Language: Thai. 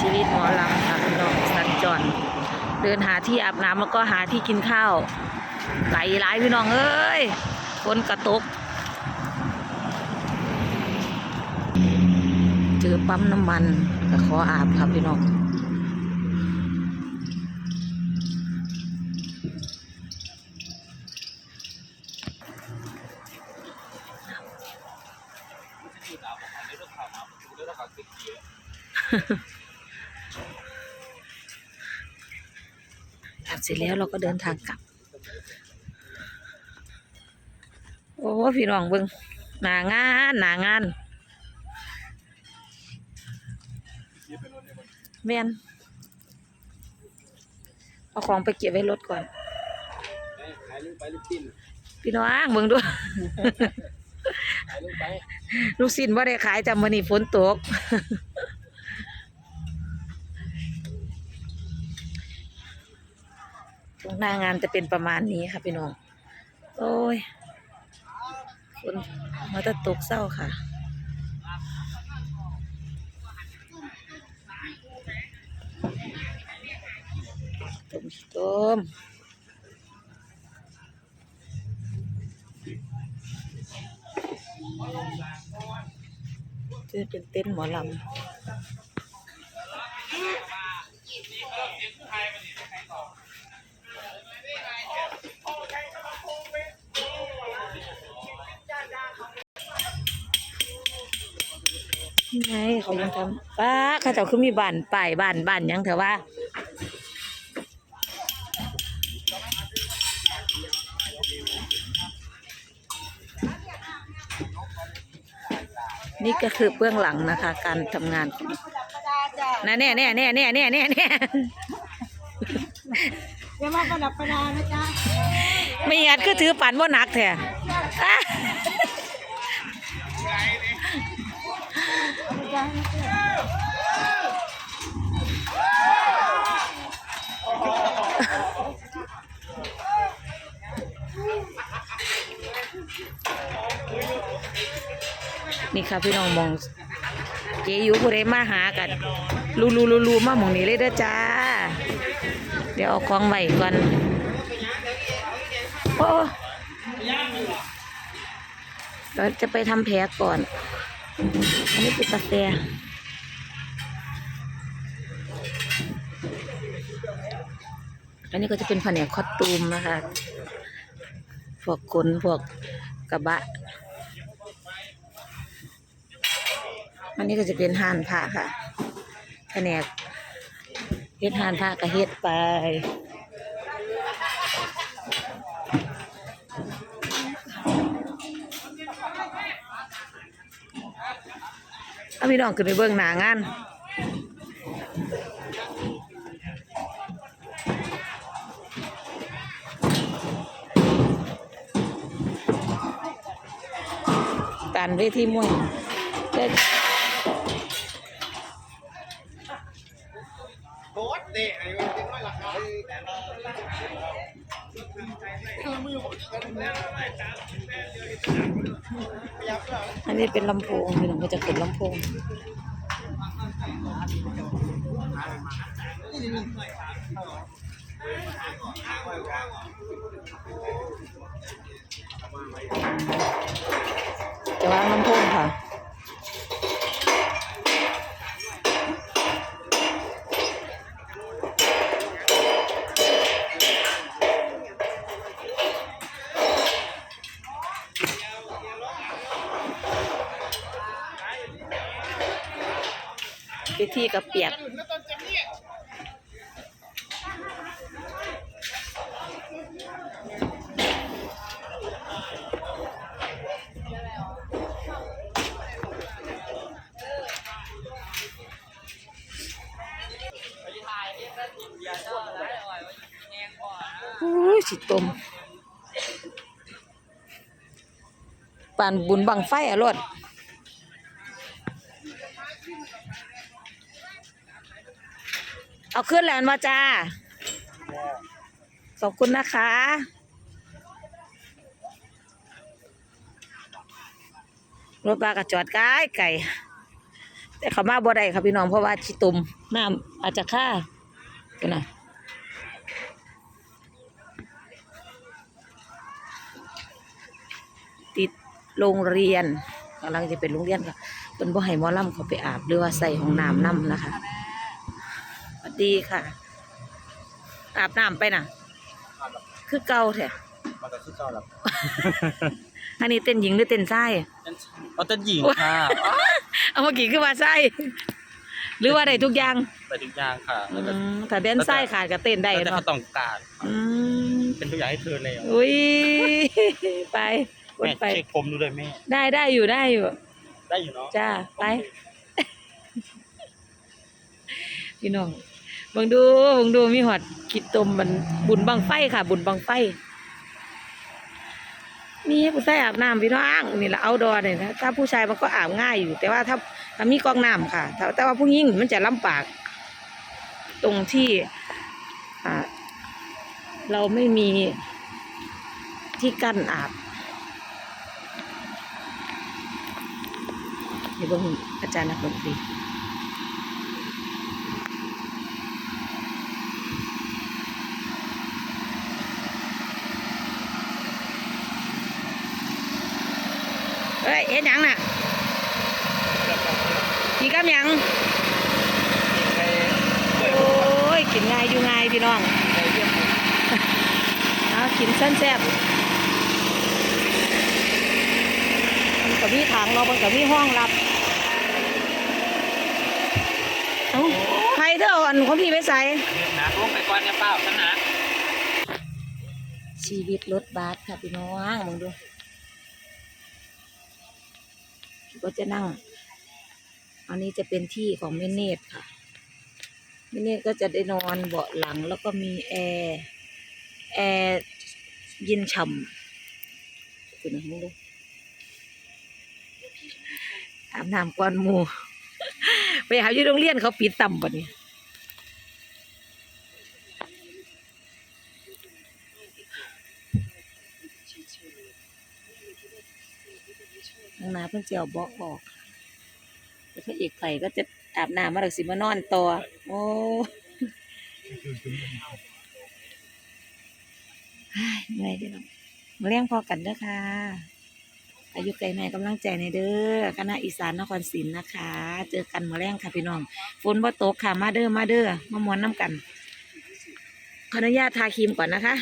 ชีวิตหมอลำค่ะพี่น้องสัญจรเดินหาที่อาบน้ำแล้วก็หาที่กินข้าวไหลหลายพี่น้องเอ้ยฝนกระตกเจอปั๊มน้ำมันก็ขออาบครับพี่น้องอา เสร็จแล้วเราก็เดินทางกลับ โอ้พี่น้องเบิงหนางานหนางานแม่นเอาของไปเก็บไว้รถก่อน พี่น้องเบิ่งด้วยลูกไปลูกสิ้นว่าได้ขายจำวันนี้ฝนตก ช่วง หน้างานจะเป็นประมาณนี้ค่ะพี่น้อง โอ้ยฝนมาจะตกเศร้าค่ะต้มต้มจะเป็นเต้นหมอลำ ไงเขายังทำป้าเขาเจ้าคือมีบ้านป้ายบ้านบ้านหยังเถอะว่านี่ก็คือเบื้องหลังนะคะ การทำงานของนะแน่แน่แน่แน่แน่แน่แน่อย่ามาประดับประดานะจ๊ะไม่งัดก็ถือปั่นว่านักแท้ อะนี่ค่ะพี่น้องมองเจยูผู้ใดมาหากันลูลูลูลูมาหมองนี้เลยเด้อจ้า เดี๋ยวเอาของไว้ก่อนโอ้เราจะไปทำแผลก่อน อันนี้คือกาแฟอันนี้ก็จะเป็นแผนกคอสตูมนะคะ พวกขนพวกกระบะ อันนี้ก็จะเป็นห่านผ้าค่ะ แผนกเฮ็ดห่านผ้าก็เฮ็ดไป เอาพี่น้องขึ้นไปเบิ่งหน้างานการเวทีมวยเด็กโคตรเตะไอ้เด็กน้อยราคาแต่เรามือผมกัน อันนี้เป็นลำโพงพี่น้องก็จะเป็นลำโพงจะวางลำโพงค่ะ ไปที่กระเปียกอุ้ยสิต้มปานบุญบังไฟอะรถ เอาขึ้นแล้วมาจ้า ขอบคุณนะคะ รถบากระจอดไกลไก่แต่แต่เขามาบ่ได้ค่ะพี่น้องเพราะว่าชิตุมน้ำอาจจะค่ากันนะติดโรงเรียนกำลังจะเป็นโรงเรียนค่ะเป็นบ่ให้หมอลำเขาไปอาบหรือว่าใส่ห้องน้ำน้ำนะคะ วัสดีค่ะ อาบน้ำไปน่ะ คือเก่าแท้มันก็คือเก่าแล้วอันนี้เต้นหญิงหรือเต้นชายเอาแต่หญิงค่ะเอาเมื่อกี้คือว่าไส้หรือว่าได้ทุกอย่างไปทุกอย่างค่ะอืมถ้าแดนไส้ขาดก็เต้นได้แต่เนาะเขาต้องการอืมเป็นทุกอย่างให้เธอแล้วอุ้ยไปวนแม่ไปเช็คผมดูเลยแม่ได้ได้อยู่ได้อยู่ ได้อยู่เนาะจ้าไป พี่น้องเบังดูบังดูมีหอดกิดตมมันบุญบังไฟค่ะ บุญบังไฟนี่ผู้ชายอาบน้ำพี่น้องนี่แหละเอาดอเนี่ยนะถ้าผู้ชายมันก็อาบง่ายอยู่ แต่ว่าถ้าถ้ามีกองน้ำค่ะ แต่ว่าผู้หญิงมันจะลำบาก ตรงที่เราไม่มีที่กั้นอาบเดี๋ยวเบิ่งอาจารย์นักดนตรีเอ้ยเฮ็ดหยังน่ะกินกับหยังโอ้ยกินง่ายอยู่ง่ายพี่น้องเอากินเส้นแซ่บมันก็มีถังเราะมันก็มีห้องรับเอ้าใครเธอเอาอันของพี่ไปใส่หนักลงไปก่อนเนี่ยเปล่าขนาดชีวิตรถบัสค่ะพี่น้องมึงดู ก็จะนั่ง อันนี้จะเป็นที่ของแม่เนตรค่ะแม่เนตรก็จะได้นอนเบาะหลังแล้วก็มีแอร์แอร์เย็นฉ่ำคุณมึงดูอาบน้ำก้อนมู ไปหาอยู่โรงเรียนเขาปิดต่ำปะนี่านี้ เพิ่นเจียวเบาะออกแล้วพระเอกไข่ก็จะอาบน้ำมาแล้วสิมานอนต่อโอ้ยเหนื่อยจังมาเลี้ยงพอกันเด้อค่ะ อายุไกลแม่กำลังใจในเด้อคณะอีสานนครศรีนะคะ เจอกันมาแรงค่ะพี่น้องฝนบ่ตกค่ะมาเด้อมาเด้อมามวนน้ำกันขออนุญาตทาครีมก่อนนะคะ